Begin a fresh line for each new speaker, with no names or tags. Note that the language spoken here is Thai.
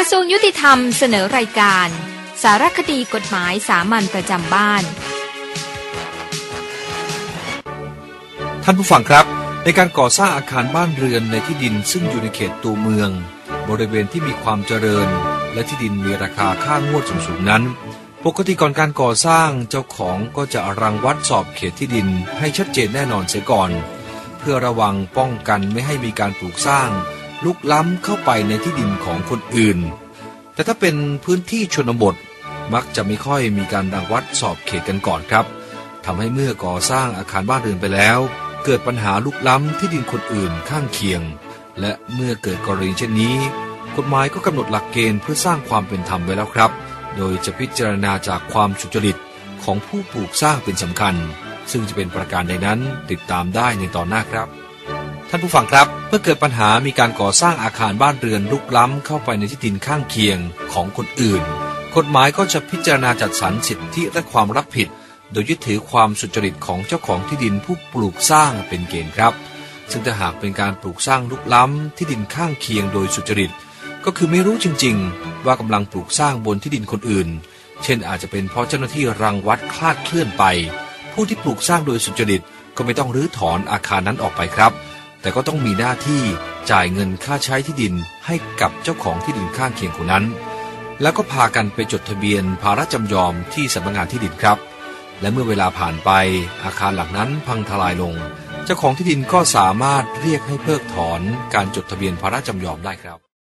ระทรวงยุติธรรมเสนอรายการ สารคดีกฎหมายสามัญประจำบ้าน
ท่านผู้ฟังครับ ในการก่อสร้างอาคารบ้านเรือนในที่ดินซึ่งอยู่ในเขตตัวเมือง บริเวณที่มีความเจริญ และที่ดินมีราคาค่างวดสูงๆนั้น ปกติก่อนการก่อสร้างเจ้าของก็จะรังวัดสอบเขตที่ดินให้ชัดเจนแน่นอนเสียก่อน เพื่อระวังป้องกันไม่ให้มีการปลูกสร้าง ลุกล้ำเข้าไปในที่ดินของคนอื่น แต่ถ้าเป็นพื้นที่ชนบทมักจะไม่ค่อยมีการรังวัดสอบเขตกันก่อนครับทำให้เมื่อก่อสร้างอาคารบ้านเรือนไปแล้ว เกิดปัญหาลุกล้ำที่ดินคนอื่นข้างเคียง และเมื่อเกิดกรณีเช่นนี้ กฎหมายก็กำหนดหลักเกณฑ์เพื่อสร้างความเป็นธรรมไว้แล้วครับ โดยจะพิจารณาจากความสุจริตของผู้ปลูกสร้างเป็นสำคัญ ซึ่งจะเป็นประการใดนั้นติดตามได้ในตอนหน้าครับ ท่านผู้ฟังครับ เมื่อเกิดปัญหามีการก่อสร้างอาคารบ้านเรือนลุกล้ำเข้าไปในที่ดินข้างเคียงของคนอื่น กฎหมายก็จะพิจารณาจัดสรรสิทธิและความรับผิด โดยยึดถือความสุจริตของเจ้าของที่ดินผู้ปลูกสร้างเป็นเกณฑ์ครับ ซึ่งถ้าหากเป็นการปลูกสร้างลุกล้ำที่ดินข้างเคียงโดยสุจริต ก็คือไม่รู้จริง ๆ ว่ากำลังปลูกสร้างบนที่ดินคนอื่น เช่นอาจจะเป็นเพราะเจ้าหน้าที่รังวัดคลาดเคลื่อนไป ผู้ที่ปลูกสร้างโดยสุจริตก็ไม่ต้องรื้อถอนอาคารนั้นออกไปครับ แต่ก็ต้องมีหน้าที่จ่ายเงินค่าใช้ที่ดินให้กับเจ้าของที่ดินข้างเคียงคนนั้น แล้วก็พากันไปจดทะเบียนภาระจำยอมที่สำนักงานที่ดินครับ และเมื่อเวลาผ่านไปอาคารหลังนั้นพังทลายลง เจ้าของที่ดินก็สามารถเรียกให้เพิกถอนการจดทะเบียนภาระจำยอมได้ครับ